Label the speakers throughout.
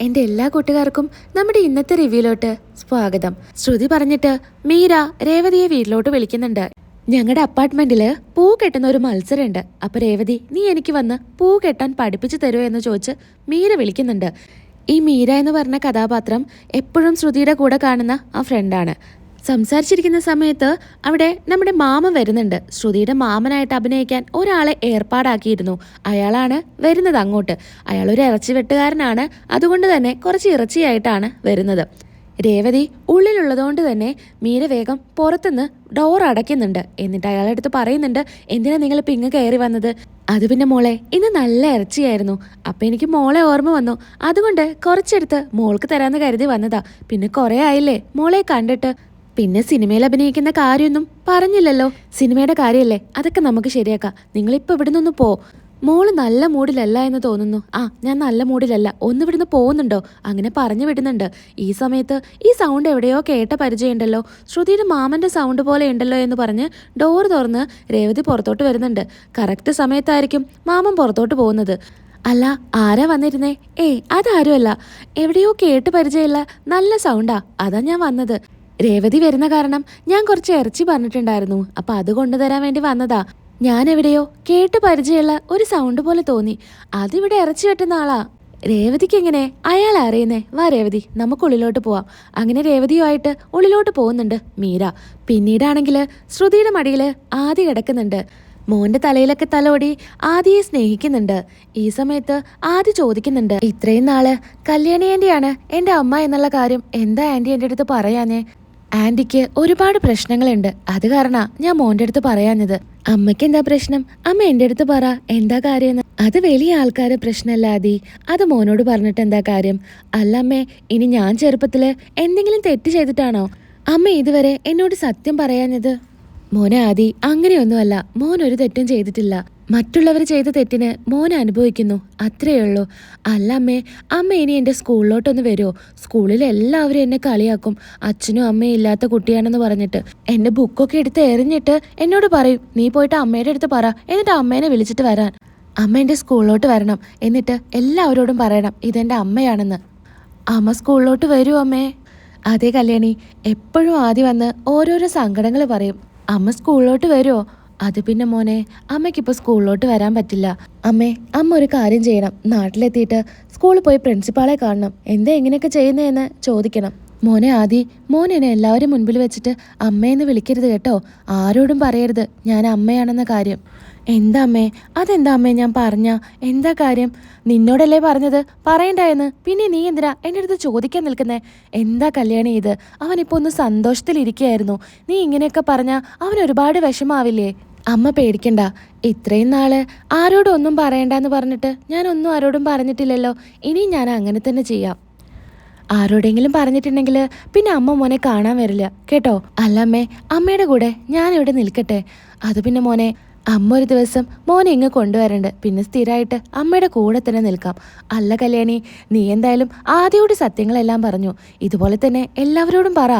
Speaker 1: എന്റെ എല്ലാ കൂട്ടുകാർക്കും നമ്മുടെ ഇന്നത്തെ റിവ്യൂലോട്ട് സ്വാഗതം. ശ്രുതി പറഞ്ഞിട്ട് മീര രേവതിയെ വീട്ടിലോട്ട് വിളിക്കുന്നുണ്ട്. ഞങ്ങളുടെ അപ്പാർട്ട്മെന്റിൽ പൂ കെട്ടുന്ന ഒരു മത്സരമുണ്ട് അപ്പൊ രേവതി നീ എനിക്ക് വന്ന് പൂ കെട്ടാൻ പഠിപ്പിച്ചു തരുമോ എന്ന് ചോദിച്ച് മീര വിളിക്കുന്നുണ്ട്. ഈ മീര എന്ന് പറഞ്ഞ കഥാപാത്രം എപ്പോഴും ശ്രുതിയുടെ കൂടെ കാണുന്ന ആ ഫ്രണ്ടാണ് സംസാരിച്ചിരിക്കുന്ന സമയത്ത് അവിടെ നമ്മുടെ മാമ വരുന്നുണ്ട്. ശ്രുതിയുടെ മാമനായിട്ട് അഭിനയിക്കാൻ ഒരാളെ ഏർപ്പാടാക്കിയിരുന്നു. അയാളാണ് വരുന്നത് അങ്ങോട്ട്. അയാൾ ഒരു ഇറച്ചി വെട്ടുകാരനാണ് അതുകൊണ്ട് തന്നെ കുറച്ച് ഇറച്ചിയായിട്ടാണ് വരുന്നത്. രേവതി ഉള്ളിലുള്ളതുകൊണ്ട് തന്നെ മീര വേഗം പുറത്തുനിന്ന് ഡോർ അടയ്ക്കുന്നുണ്ട്. എന്നിട്ട് അയാളുടെ അടുത്ത് പറയുന്നുണ്ട് എന്തിനാ നിങ്ങൾ ഇപ്പം ഇങ്ങ് കയറി വന്നത്? അത് പിന്നെ മോളെ ഇന്ന് നല്ല ഇറച്ചിയായിരുന്നു. അപ്പം എനിക്ക് മോളെ ഓർമ്മ വന്നു. അതുകൊണ്ട് കുറച്ചെടുത്ത് മോൾക്ക് തരാമെന്ന് കരുതി വന്നതാ. പിന്നെ കുറേ ആയില്ലേ? മോളെ കണ്ടിട്ട്. പിന്നെ സിനിമയിൽ അഭിനയിക്കുന്ന കാര്യമൊന്നും പറഞ്ഞില്ലല്ലോ. സിനിമയുടെ കാര്യമല്ലേ? അതൊക്കെ നമുക്ക് ശരിയാക്കാം. നിങ്ങളിപ്പോൾ ഇവിടുന്ന് ഒന്ന് പോ. മോൾ നല്ല മൂഡിലല്ല എന്ന് തോന്നുന്നു. ആ ഞാൻ നല്ല മൂഡിലല്ല. ഒന്ന് ഇവിടുന്ന് പോകുന്നുണ്ടോ? അങ്ങനെ പറഞ്ഞു വിടുന്നുണ്ട്. ഈ സമയത്ത് ഈ സൗണ്ട് എവിടെയോ കേട്ട പരിചയമുണ്ടല്ലോ. ശ്രുതിയുടെ മാമന്റെ സൗണ്ട് പോലെ ഉണ്ടല്ലോ എന്ന് പറഞ്ഞ് ഡോർ തുറന്ന് രേവതി പുറത്തോട്ട് വരുന്നുണ്ട്. കറക്റ്റ് സമയത്തായിരിക്കും മാമൻ പുറത്തോട്ട് പോകുന്നത്. അല്ല ആരാ വന്നിരുന്നേ? ഏയ് അതാരുമല്ല. എവിടെയോ കേട്ട് പരിചയമില്ല നല്ല സൗണ്ടാ അതാ ഞാൻ വന്നത്. രേവതി വരുന്ന കാരണം ഞാൻ കുറച്ച് ഇറച്ചി പറഞ്ഞിട്ടുണ്ടായിരുന്നു. അപ്പൊ അത് കൊണ്ടുതരാൻ വേണ്ടി വന്നതാ. ഞാൻ എവിടെയോ കേട്ട് പരിചയമുള്ള ഒരു സൗണ്ട് പോലെ തോന്നി. അതിവിടെ ഇറച്ചി വെട്ടുന്ന ആളാ. രേവതിക്ക് എങ്ങനെ? അയാൾ അറിയുന്നേ വാ രേവതി നമുക്ക് ഉള്ളിലോട്ട് പോവാം. അങ്ങനെ രേവതിയുമായിട്ട് ഉള്ളിലോട്ട് പോകുന്നുണ്ട് മീര. പിന്നീടാണെങ്കിൽ ശ്രുതിയുടെ മടിയിൽ ആദ്യ കിടക്കുന്നുണ്ട്. മോന്റെ തലയിലൊക്കെ തലോടി ആദിയെ സ്നേഹിക്കുന്നുണ്ട്. ഈ സമയത്ത് ആദി ചോദിക്കുന്നുണ്ട് ഇത്രയും നാൾ കല്യാണി ആന്റിയാണ് എന്റെ അമ്മ എന്നുള്ള കാര്യം എന്താ ആന്റി എന്റെ അടുത്ത് പറയാഞ്ഞേ? ആന്റിക്ക് ഒരുപാട് പ്രശ്നങ്ങളുണ്ട്. അത് കാരണ ഞാൻ മോന്റെ അടുത്ത് പറയാഞ്ഞത്. അമ്മയ്ക്ക് എന്താ പ്രശ്നം? അമ്മ എന്റെ അടുത്ത് പറ എന്താ കാര്യം അത് വലിയ ആൾക്കാരെ പ്രശ്നമല്ല ആദി. അത് മോനോട് പറഞ്ഞിട്ട് എന്താ കാര്യം? അല്ല അമ്മ ഇനി ഞാൻ ചെറുപ്പത്തിൽ എന്തെങ്കിലും തെറ്റ് ചെയ്തിട്ടാണോ? അമ്മ ഇതുവരെ എന്നോട് സത്യം പറയാഞ്ഞത്? മോനെ ആദി അങ്ങനെയൊന്നുമല്ല. മോൻ ഒരു തെറ്റും ചെയ്തിട്ടില്ല. മറ്റുള്ളവർ ചെയ്ത തെറ്റിന് മോൻ അനുഭവിക്കുന്നു. അത്രയേ ഉള്ളൂ. അല്ല അമ്മേ അമ്മ ഇനി എന്റെ സ്കൂളിലോട്ടൊന്ന് വരുമോ സ്കൂളിൽ എല്ലാവരും എന്നെ കളിയാക്കും. അച്ഛനും അമ്മയും ഇല്ലാത്ത കുട്ടിയാണെന്ന് പറഞ്ഞിട്ട്. എന്റെ ബുക്കൊക്കെ എടുത്ത് എറിഞ്ഞിട്ട് എന്നോട് പറയും നീ പോയിട്ട് അമ്മയുടെ അടുത്ത് പറ. എന്നിട്ട് അമ്മേനെ വിളിച്ചിട്ട് വരാൻ. അമ്മ എന്റെ സ്കൂളിലോട്ട് വരണം. എന്നിട്ട് എല്ലാവരോടും പറയണം ഇതെന്റെ അമ്മയാണെന്ന്. അമ്മ സ്കൂളിലോട്ട് വരൂ അമ്മേ? അതേ കല്യാണി എപ്പോഴും ആദ്യം വന്ന് ഓരോരോ സങ്കടങ്ങൾ പറയും. അമ്മ സ്കൂളിലോട്ട് വരുമോ അത് പിന്നെ മോനെ അമ്മയ്ക്കിപ്പോൾ സ്കൂളിലോട്ട് വരാൻ പറ്റില്ല. അമ്മേ അമ്മ ഒരു കാര്യം ചെയ്യണം. നാട്ടിലെത്തിയിട്ട് സ്കൂളിൽ പോയി പ്രിൻസിപ്പാളെ കാണണം. എന്താ എങ്ങനെയൊക്കെ ചെയ്യുന്നതെന്ന് ചോദിക്കണം. മോനെ ആദി മോൻ എന്നെ എല്ലാവരും മുൻപിൽ വെച്ചിട്ട് അമ്മയെന്ന് വിളിക്കരുത് കേട്ടോ. ആരോടും പറയരുത്. ഞാൻ അമ്മയാണെന്ന കാര്യം. എന്താ അമ്മേ? അതെന്താ അമ്മേ ഞാൻ പറഞ്ഞ? എന്താ കാര്യം? നിന്നോടല്ലേ പറഞ്ഞത്? പറയണ്ടായെന്ന് പിന്നെ നീ എന്തിനാ എന്റെ അടുത്ത് ചോദിക്കാൻ നിൽക്കുന്നേ? എന്താ കല്യാണി ഇത്? അവനിപ്പോ ഒന്ന് സന്തോഷത്തിലിരിക്കുകയായിരുന്നു നീ ഇങ്ങനെയൊക്കെ പറഞ്ഞാൽ അവൻ ഒരുപാട് വിഷമാവില്ലേ? അമ്മ പേടിക്കണ്ട. ഇത്രയും നാൾ ആരോടും ഒന്നും പറയണ്ടെന്ന് പറഞ്ഞിട്ട് ഞാൻ ഒന്നും ആരോടും പറഞ്ഞിട്ടില്ലല്ലോ. ഇനി ഞാൻ അങ്ങനെ തന്നെ ചെയ്യാം. ആരോടെങ്കിലും പറഞ്ഞിട്ടുണ്ടെങ്കിൽ പിന്നെ അമ്മ മോനെ കാണാൻ വരില്ല. കേട്ടോ? അല്ല അമ്മേ അമ്മയുടെ കൂടെ ഞാൻ ഇവിടെ നിൽക്കട്ടെ. അത് പിന്നെ മോനെ അമ്മ ഒരു ദിവസം മോനെ ഇങ്ങ് കൊണ്ടുവരണ്ട്. പിന്നെ സ്ഥിരമായിട്ട് അമ്മയുടെ കൂടെ തന്നെ നിൽക്കാം. അല്ല കല്യാണി നീ എന്തായാലും ആദ്യയോട് സത്യങ്ങളെല്ലാം പറഞ്ഞു. ഇതുപോലെ തന്നെ എല്ലാവരോടും പറ.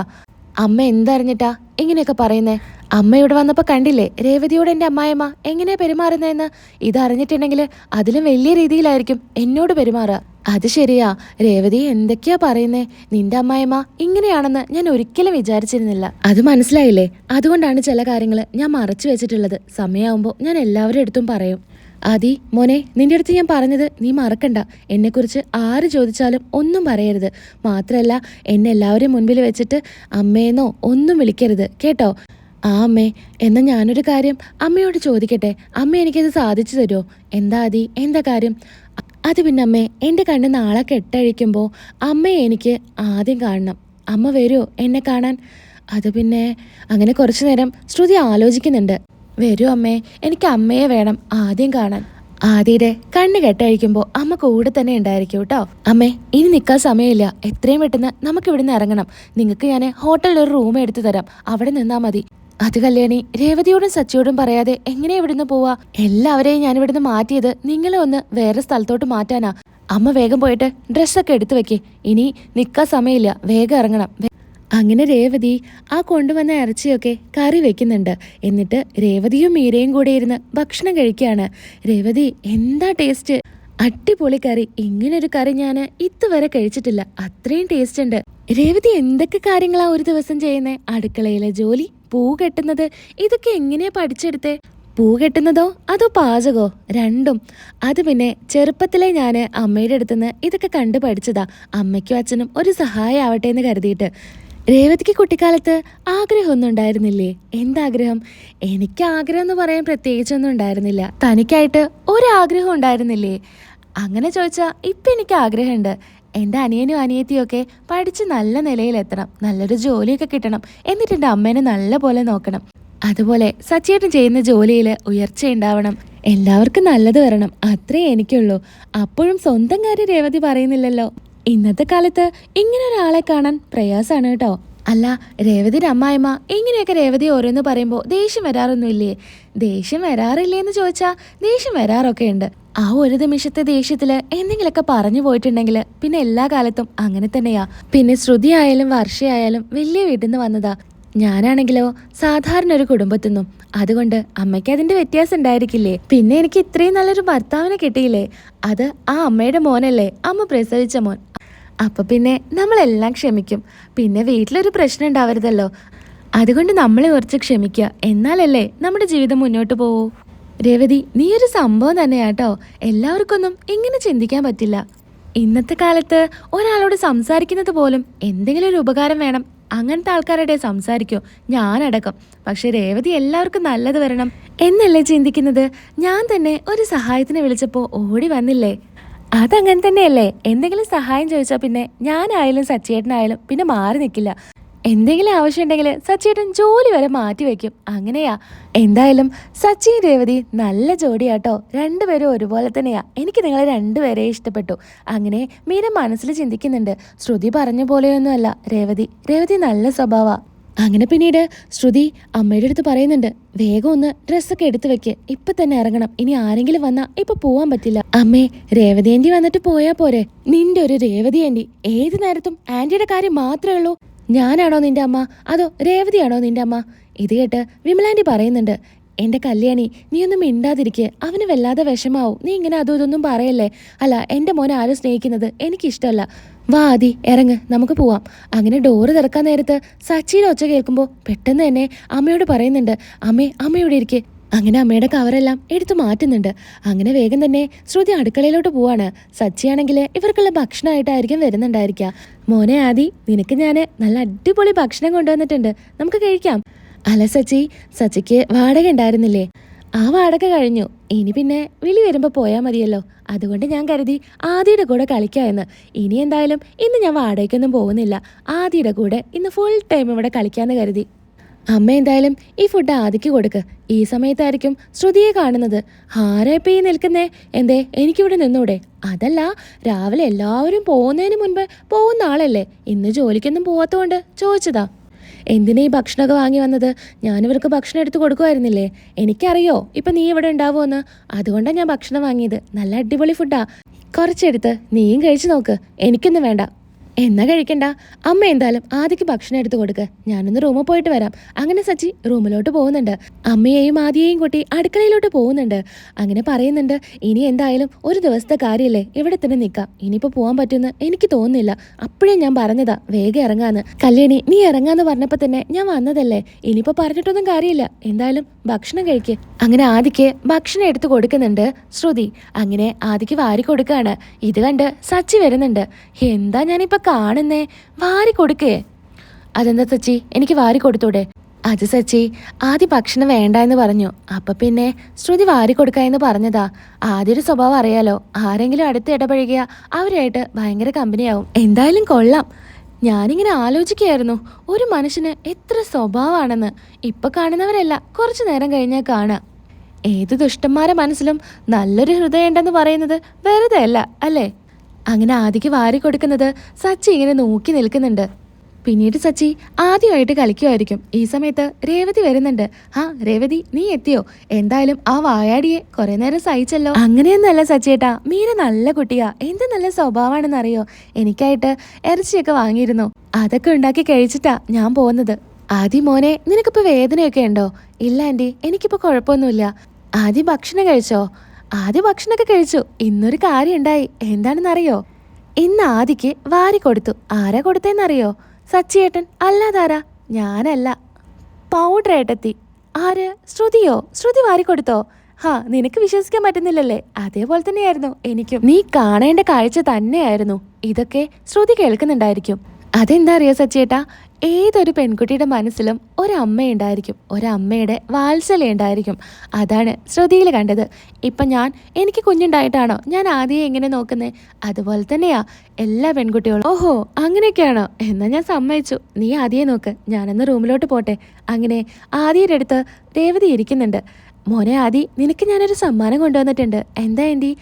Speaker 1: അമ്മ എന്തറിഞ്ഞിട്ടാ ഇങ്ങനെയൊക്കെ പറയുന്നേ? അമ്മ ഇവിടെ വന്നപ്പോൾ കണ്ടില്ലേ? രേവതിയോട് എന്റെ അമ്മായിമ്മ എങ്ങനെയാ പെരുമാറുന്നതെന്ന്? ഇതറിഞ്ഞിട്ടുണ്ടെങ്കിൽ അതിലും വലിയ രീതിയിലായിരിക്കും എന്നോട് പെരുമാറുക. അത് ശരിയാ. രേവതി എന്തൊക്കെയാ പറയുന്നേ? നിന്റെ അമ്മായിമ്മ ഇങ്ങനെയാണെന്ന് ഞാൻ ഒരിക്കലും വിചാരിച്ചിരുന്നില്ല. അത് മനസ്സിലായില്ലേ? അതുകൊണ്ടാണ് ചില കാര്യങ്ങൾ ഞാൻ മറച്ചു വെച്ചിട്ടുള്ളത്. സമയമാകുമ്പോൾ ഞാൻ എല്ലാവരുടെ അടുത്തും പറയും. ആദി മോനെ നിന്റെ അടുത്ത് ഞാൻ പറഞ്ഞത് നീ മറക്കണ്ട. എന്നെക്കുറിച്ച് ആര് ചോദിച്ചാലും ഒന്നും പറയരുത്. മാത്രമല്ല എന്നെ എല്ലാവരും മുൻപിൽ വെച്ചിട്ട് അമ്മേന്നോ ഒന്നും വിളിക്കരുത്. കേട്ടോ? ആ അമ്മേ എന്നാൽ ഞാനൊരു കാര്യം അമ്മയോട് ചോദിക്കട്ടെ? അമ്മ എനിക്കത് സാധിച്ചു തരുമോ എന്താ അതി എന്താ കാര്യം? അത് പിന്നെ അമ്മേ എന്റെ കണ്ണ് നാളെ കെട്ടഴിക്കുമ്പോൾ അമ്മയെ എനിക്ക് ആദ്യം കാണണം. അമ്മ വരുമോ എന്നെ കാണാൻ. അത് പിന്നെ അങ്ങനെ കുറച്ചു നേരം ശ്രുതി ആലോചിക്കുന്നുണ്ട്. വരൂ അമ്മേ എനിക്ക് അമ്മയെ വേണം ആദ്യം കാണാൻ. ആദ്യയുടെ കണ്ണ് കെട്ടഴിക്കുമ്പോൾ അമ്മ കൂടെ തന്നെ ഉണ്ടായിരിക്കും കേട്ടോ. അമ്മേ ഇനി നിൽക്കാൻ സമയമില്ല. എത്രയും പെട്ടെന്ന് നമുക്ക് ഇവിടുന്ന് ഇറങ്ങണം. നിങ്ങൾക്ക് ഞാൻ ഹോട്ടലിൽ ഒരു റൂം എടുത്തു തരാം. അവിടെ നിന്നാൽ മതി. അത് കല്യാണി രേവതിയോടും സച്ചിയോടും പറയാതെ എങ്ങനെ ഇവിടുന്ന് പോവാ? എല്ലാവരെയും ഞാൻ ഇവിടുന്ന് മാറ്റിയത് നിങ്ങളെ ഒന്ന് വേറെ സ്ഥലത്തോട്ട് മാറ്റാനാ. അമ്മ വേഗം പോയിട്ട് ഡ്രസ്സൊക്കെ എടുത്തു വെക്കേ. ഇനി നിൽക്കാൻ സമയമില്ല വേഗം ഇറങ്ങണം. അങ്ങനെ രേവതി ആ കൊണ്ടുവന്ന ഇറച്ചിയൊക്കെ കറി വെക്കുന്നുണ്ട്. എന്നിട്ട് രേവതിയും മീരയും കൂടെ ഇരുന്ന് ഭക്ഷണം കഴിക്കുകയാണ് രേവതി എന്താ ടേസ്റ്റ്? അടിപൊളി കറി. ഇങ്ങനൊരു കറി ഞാൻ ഇതുവരെ കഴിച്ചിട്ടില്ല. അത്രയും ടേസ്റ്റ് ഉണ്ട്. രേവതി എന്തൊക്കെ കാര്യങ്ങളാ ഒരു ദിവസം ചെയ്യുന്നേ? അടുക്കളയിലെ ജോലി? പൂ കെട്ടുന്നത് ഇതൊക്കെ എങ്ങനെയാ പഠിച്ചെടുത്തേ? പൂ കെട്ടുന്നതോ അതോ പാചകോ? രണ്ടും. അത് പിന്നെ ചെറുപ്പത്തിലെ ഞാൻ അമ്മയുടെ അടുത്തുനിന്ന് ഇതൊക്കെ കണ്ടു പഠിച്ചതാ. അമ്മയ്ക്കും അച്ഛനും ഒരു സഹായം ആവട്ടെ എന്ന് കരുതിയിട്ട്. രേവതിക്ക് കുട്ടിക്കാലത്ത് ആഗ്രഹമൊന്നും ഉണ്ടായിരുന്നില്ലേ? എന്താഗ്രഹം? എനിക്ക് ആഗ്രഹം എന്ന് പറയാൻ പ്രത്യേകിച്ചൊന്നും ഉണ്ടായിരുന്നില്ല. തനിക്കായിട്ട് ഒരാഗ്രഹം ഉണ്ടായിരുന്നില്ലേ? അങ്ങനെ ചോദിച്ചാൽ ഇപ്പം എനിക്ക് ആഗ്രഹമുണ്ട്. എന്റെ അനിയനും അനിയത്തിയും ഒക്കെ പഠിച്ച് നല്ല നിലയിലെത്തണം നല്ലൊരു ജോലിയൊക്കെ കിട്ടണം എന്നിട്ട് എന്റെ അമ്മേനെ നല്ല പോലെ നോക്കണം. അതുപോലെ സച്ചിയേട്ടൻ ചെയ്യുന്ന ജോലിയിൽ ഉയർച്ച ഉണ്ടാവണം എല്ലാവർക്കും നല്ലത് വരണം അത്രേ എനിക്കുള്ളൂ. അപ്പോഴും സ്വന്തം കാര്യം രേവതി പറയുന്നില്ലല്ലോ. ഇന്നത്തെ കാലത്ത് ഇങ്ങനെ ഒരാളെ കാണാൻ പ്രയാസമാണ് കേട്ടോ. അല്ല രേവതി അമ്മായിമ്മ ഇങ്ങനെയൊക്കെ രേവതി ഓരോന്ന് പറയുമ്പോൾ ദേഷ്യം വരാറൊന്നുമില്ലേ? ദേഷ്യം വരാറില്ലേ എന്ന് ചോദിച്ചാൽ ദേഷ്യം വരാറൊക്കെ ഉണ്ട് ആ ഒരു നിമിഷത്തെ ദേഷ്യത്തിൽ എന്തെങ്കിലുമൊക്കെ പറഞ്ഞു പോയിട്ടുണ്ടെങ്കിൽ പിന്നെ എല്ലാ കാലത്തും അങ്ങനെ തന്നെയാ. പിന്നെ ശ്രുതി ആയാലും വർഷയായാലും വലിയ വീട്ടിൽ നിന്ന് വന്നതാ. ഞാനാണെങ്കിലോ സാധാരണ ഒരു കുടുംബത്തിന്നും അതുകൊണ്ട് അമ്മയ്ക്ക് അതിന്റെ വ്യത്യാസം ഉണ്ടായിരിക്കില്ലേ? പിന്നെ എനിക്ക് ഇത്രയും നല്ലൊരു ഭർത്താവിനെ കിട്ടിയില്ലേ? അത് ആ അമ്മയുടെ മോനല്ലേ? അമ്മ പ്രസവിച്ച മോൻ. അപ്പൊ പിന്നെ നമ്മളെല്ലാം ക്ഷമിക്കും. പിന്നെ വീട്ടിലൊരു പ്രശ്നം ഉണ്ടാവരുതല്ലോ. അതുകൊണ്ട് നമ്മളെ കുറച്ച് ക്ഷമിക്കുക. എന്നാലല്ലേ നമ്മുടെ ജീവിതം മുന്നോട്ട് പോവൂ. രേവതി നീ ഒരു സംഭവം തന്നെയാട്ടോ. എല്ലാവർക്കൊന്നും ഇങ്ങനെ ചിന്തിക്കാൻ പറ്റില്ല. ഇന്നത്തെ കാലത്ത് ഒരാളോട് സംസാരിക്കുന്നത് പോലും എന്തെങ്കിലും ഒരു ഉപകാരം വേണം. അങ്ങനത്തെ ആൾക്കാരുടെ സംസാരിക്കോ. ഞാനടക്കം. പക്ഷെ രേവതി എല്ലാവർക്കും നല്ലത് വരണം. എന്നല്ലേ ചിന്തിക്കുന്നത്? ഞാൻ തന്നെ ഒരു സഹായത്തിന് വിളിച്ചപ്പോൾ ഓടി വന്നില്ലേ? അതങ്ങനെ തന്നെയല്ലേ? എന്തെങ്കിലും സഹായം ചോദിച്ചാൽ പിന്നെ ഞാനായാലും സച്ചേട്ടനായാലും പിന്നെ മാറി നിൽക്കില്ല എന്തെങ്കിലും ആവശ്യം ആവശ്യമുണ്ടെങ്കിൽ സച്ചിയേട്ടൻ ജോലി വരെ മാറ്റി വെക്കും. അങ്ങനെയാ. എന്തായാലും സച്ചി രേവതി നല്ല ജോഡിയാട്ടോ. രണ്ടുപേരും ഒരുപോലെ തന്നെയാ. എനിക്ക് നിങ്ങളെ രണ്ടുപേരെ ഇഷ്ടപ്പെട്ടു. അങ്ങനെ മീര മനസ്സിൽ ചിന്തിക്കുന്നുണ്ട്. ശ്രുതി പറഞ്ഞ പോലെയൊന്നുമല്ല. രേവതി രേവതി നല്ല സ്വഭാവ. അങ്ങനെ പിന്നീട് ശ്രുതി അമ്മയുടെ അടുത്ത് പറയുന്നുണ്ട് വേഗം ഒന്ന് ഡ്രസ്സൊക്കെ എടുത്തു വെക്ക്. ഇപ്പൊ തന്നെ ഇറങ്ങണം. ഇനി ആരെങ്കിലും വന്നാ ഇപ്പൊ പോവാൻ പറ്റില്ല. അമ്മേ രേവതി വന്നിട്ട് പോയാ പോരെ. നിന്റെ ഒരു രേവതി ആന്റി. ഏത് നേരത്തും ആന്റിയുടെ കാര്യം മാത്രമേ ഉള്ളൂ. ഞാനാണോ നിന്റെ അമ്മ? അതോ രേവതിയാണോ നിന്റെ അമ്മ? ഇത് കേട്ട് വിമലാന്റി പറയുന്നുണ്ട് എന്റെ കല്യാണി നീ ഒന്നും മിണ്ടാതിരിക്കെ. അവന് വല്ലാതെ വിഷമാവും. നീ ഇങ്ങനെ അതും ഇതൊന്നും പറയല്ലേ? അല്ല എന്റെ മോനെ ആരും സ്നേഹിക്കുന്നത് എനിക്കിഷ്ടമല്ല. വാ ആദി ഇറങ്ങ്. നമുക്ക് പോവാം. അങ്ങനെ ഡോറ് തുറക്കാൻ നേരത്ത് സച്ചിയുടെ ഒച്ച കേൾക്കുമ്പോൾ പെട്ടെന്ന് തന്നെ അമ്മയോട് പറയുന്നുണ്ട് അമ്മേ അമ്മയോടെ ഇരിക്കെ? അങ്ങനെ അമ്മയുടെ കവറെല്ലാം എടുത്തു മാറ്റുന്നുണ്ട്. അങ്ങനെ വേഗം തന്നെ ശ്രുതി അടുക്കളയിലോട്ട് പോവാണ്. സച്ചിയാണെങ്കിൽ ഇവർക്കുള്ള ഭക്ഷണമായിട്ടായിരിക്കും വരുന്നുണ്ടായിരിക്കുക. മോനെ ആദി നിനക്ക് ഞാൻ നല്ല അടിപൊളി ഭക്ഷണം കൊണ്ടുവന്നിട്ടുണ്ട്. നമുക്ക് കഴിക്കാം. അല്ല സച്ചി സച്ചിക്ക് വാടക ഉണ്ടായിരുന്നില്ലേ? ആ വാടക കഴിഞ്ഞു. ഇനി പിന്നെ വിളി വരുമ്പോൾ പോയാൽ മതിയല്ലോ. അതുകൊണ്ട് ഞാൻ കരുതി ആദിയുടെ കൂടെ കളിക്കാമെന്ന് ഇനി എന്തായാലും ഇന്ന് ഞാൻ വാടകയ്ക്കൊന്നും പോകുന്നില്ല. ആദിയുടെ കൂടെ ഇന്ന് ഫുൾ ടൈം ഇവിടെ കളിക്കാമെന്ന് കരുതി. അമ്മ എന്തായാലും ഈ ഫുഡ് ആദിക്ക് കൊടുക്ക്. ഈ സമയത്തായിരിക്കും ശ്രുതിയെ കാണുന്നത്. ആരാ ഇപ്പൊ ഈ നിൽക്കുന്നേ? എന്തേ എനിക്കിവിടെ നിന്നൂടെ? അതല്ല രാവിലെ എല്ലാവരും പോകുന്നതിന് മുൻപ് പോകുന്ന ആളല്ലേ? ഇന്ന് ജോലിക്കൊന്നും പോവാത്തതുകൊണ്ട് ചോദിച്ചതാ. എന്തിനാ ഈ ഭക്ഷണമൊക്കെ വാങ്ങി വന്നത്? ഞാനിവർക്ക് ഭക്ഷണം എടുത്ത് കൊടുക്കുമായിരുന്നില്ലേ? എനിക്കറിയോ ഇപ്പം നീ ഇവിടെ ഉണ്ടാവുമെന്ന്? അതുകൊണ്ടാണ് ഞാൻ ഭക്ഷണം വാങ്ങിയത്. നല്ല അടിപൊളി ഫുഡാ കുറച്ചെടുത്ത് നീയും കഴിച്ചു നോക്ക്. എനിക്കൊന്നും വേണ്ട. എന്നാ കഴിക്കണ്ട. അമ്മ എന്തായാലും ആദ്യക്ക് ഭക്ഷണം എടുത്തു കൊടുക്ക. ഞാനൊന്ന് റൂമിൽ പോയിട്ട് വരാം. അങ്ങനെ സച്ചി റൂമിലോട്ട് പോകുന്നുണ്ട്. അമ്മയെയും ആദ്യയെയും കൂട്ടി അടുക്കളയിലോട്ട് പോകുന്നുണ്ട്. അങ്ങനെ പറയുന്നുണ്ട് ഇനി എന്തായാലും ഒരു ദിവസത്തെ കാര്യമല്ലേ ഇവിടെ തന്നെ നിൽക്കാം. ഇനിയിപ്പോൾ പോകാൻ പറ്റുമെന്ന് എനിക്ക് തോന്നുന്നില്ല. അപ്പോഴേ ഞാൻ പറഞ്ഞതാ വേഗം ഇറങ്ങാന്ന്. കല്യാണി നീ ഇറങ്ങാന്ന് പറഞ്ഞപ്പോൾ തന്നെ ഞാൻ വന്നതല്ലേ? ഇനിയിപ്പോൾ പറഞ്ഞിട്ടൊന്നും കാര്യമില്ല. എന്തായാലും ഭക്ഷണം കഴിക്ക്. അങ്ങനെ ആദിക്ക് ഭക്ഷണം എടുത്തു കൊടുക്കുന്നുണ്ട് ശ്രുതി. അങ്ങനെ ആദിക്ക് വാരി കൊടുക്കുകയാണ് ഇത് കണ്ട് സച്ചി വരുന്നുണ്ട്. എന്താ ഞാനിപ്പോ കാണുന്നേ വാരി കൊടുക്കേ. അതെന്താ സച്ചി? എനിക്ക് വാരി കൊടുത്തൂടെ? അത് സച്ചി ആദ്യ ഭക്ഷണം വേണ്ട എന്ന് പറഞ്ഞു. അപ്പം പിന്നെ ശ്രുതി വാരി കൊടുക്ക എന്ന് പറഞ്ഞതാ. ആദ്യൊരു സ്വഭാവം അറിയാലോ. ആരെങ്കിലും അടുത്ത് ഇടപഴകിയ അവരായിട്ട് ഭയങ്കര കമ്പനിയാവും. എന്തായാലും കൊള്ളാം. ഞാനിങ്ങനെ ആലോചിക്കുകയായിരുന്നു. ഒരു മനുഷ്യന് എത്ര സ്വഭാവമാണെന്ന്. ഇപ്പൊ കാണുന്നവരല്ല കുറച്ചു നേരം കഴിഞ്ഞാൽ കാണാം ഏത് ദുഷ്ടന്മാരെ മനസ്സിലും നല്ലൊരു ഹൃദയം ഉണ്ടെന്ന് പറയുന്നത് വെറുതെ അല്ല അല്ലേ? അങ്ങനെ ആദിക്ക് വാരി കൊടുക്കുന്നത് സച്ചി ഇങ്ങനെ നോക്കി നിൽക്കുന്നുണ്ട്. പിന്നീട് സച്ചി ആദ്യമായിട്ട് കളിക്കുമായിരിക്കും. ഈ സമയത്ത് രേവതി വരുന്നുണ്ട്. ആ രേവതി നീ എത്തിയോ? എന്തായാലും ആ വായാടിയെ കുറെ നേരം സഹിച്ചല്ലോ. അങ്ങനെയൊന്നല്ല സച്ചിയേട്ടാ. മീര നല്ല കുട്ടിയാ. എന്ത് നല്ല സ്വഭാവമാണെന്ന് അറിയോ എനിക്കായിട്ട് ഇറച്ചിയൊക്കെ വാങ്ങിയിരുന്നു. അതൊക്കെ ഉണ്ടാക്കി കഴിച്ചിട്ടാ ഞാൻ പോകുന്നത്. ആദ്യം മോനെ നിനക്കിപ്പോ വേദനയൊക്കെ ഉണ്ടോ? ഇല്ല ആന്റി. എനിക്കിപ്പോ കുഴപ്പമൊന്നുമില്ല. ആദ്യം ഭക്ഷണം കഴിച്ചോ? ആദ്യ ഭക്ഷണമൊക്കെ കഴിച്ചു. ഇന്നൊരു കാര്യം ഉണ്ടായി എന്താണെന്നറിയോ? ഇന്ന് ആദിക്ക് വാരി കൊടുത്തു. ആരാ കൊടുത്തേന്നറിയോ സച്ചിയേട്ടൻ അല്ലാതാരാ? ഞാനല്ല. പൗഡർ ഏട്ടത്തി. ആര്? ശ്രുതിയോ? ശ്രുതി വാരി കൊടുത്തോ? ഹാ നിനക്ക് വിശ്വസിക്കാൻ പറ്റുന്നില്ലല്ലേ? അതേപോലെ തന്നെയായിരുന്നു എനിക്കും. നീ കാണേണ്ട കാഴ്ച തന്നെയായിരുന്നു. ഇതൊക്കെ ശ്രുതി കേൾക്കുന്നുണ്ടായിരിക്കും. അതെന്താ അറിയോ സച്ചേട്ടാ ഏതൊരു പെൺകുട്ടിയുടെ മനസ്സിലും ഒരമ്മയുണ്ടായിരിക്കും ഒരമ്മയുടെ വാത്സല്യം ഉണ്ടായിരിക്കും. അതാണ് ശ്രുതിയിൽ കണ്ടത്. ഇപ്പം ഞാൻ എനിക്ക് കുഞ്ഞുണ്ടായിട്ടാണോ? ഞാൻ ആദ്യം എങ്ങനെ നോക്കുന്നത് അതുപോലെ തന്നെയാ എല്ലാ പെൺകുട്ടികളും ഓഹോ അങ്ങനെയൊക്കെയാണോ? എന്നാൽ ഞാൻ സമ്മതിച്ചു. നീ ആദ്യം നോക്ക് ഞാനൊന്ന് റൂമിലോട്ട് പോട്ടെ. അങ്ങനെ ആദ്യയുടെ അടുത്ത് രേവതി ഇരിക്കുന്നുണ്ട്. മോനെ ആദി നിനക്ക് ഞാനൊരു സമ്മാനം കൊണ്ടുവന്നിട്ടുണ്ട്. എന്താ എന്റെ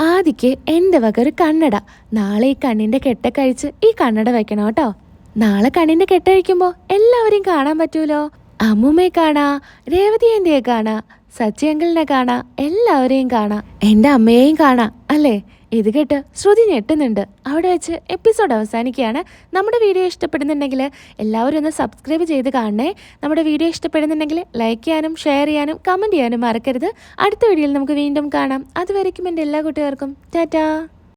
Speaker 1: ആദിക്ക് എന്റെ വക ഒരു കണ്ണട. നാളെ ഈ കണ്ണിന്റെ കെട്ട കഴിച്ച് ഈ കണ്ണട വെക്കണം കേട്ടോ. നാളെ കണ്ണിന്റെ കെട്ടഴിക്കുമ്പോൾ എല്ലാവരെയും കാണാൻ പറ്റൂലോ? അമ്മൂമ്മയെ കാണാ രേവതി ആന്റിയെ കാണാ സച്ചി അങ്കിളിനെ കാണാ എല്ലാവരെയും കാണാ എന്റെ അമ്മയെയും കാണാ അല്ലേ? ഇത് കേട്ട് ശ്രുതി ഞെട്ടുന്നുണ്ട്. അവിടെ വെച്ച് എപ്പിസോഡ് അവസാനിക്കുകയാണ്. നമ്മുടെ വീഡിയോ ഇഷ്ടപ്പെടുന്നുണ്ടെങ്കിൽ എല്ലാവരും ഒന്ന് സബ്സ്ക്രൈബ് ചെയ്ത് കാണണേ. നമ്മുടെ വീഡിയോ ഇഷ്ടപ്പെടുന്നുണ്ടെങ്കിൽ ലൈക്ക് ചെയ്യാനും ഷെയർ ചെയ്യാനും കമന്റ് ചെയ്യാനും മറക്കരുത്. അടുത്ത വീഡിയോയിൽ നമുക്ക് വീണ്ടും കാണാം. അതുവരയ്ക്കും എന്റെ എല്ലാ കൂട്ടുകാർക്കും. ടാറ്റാ.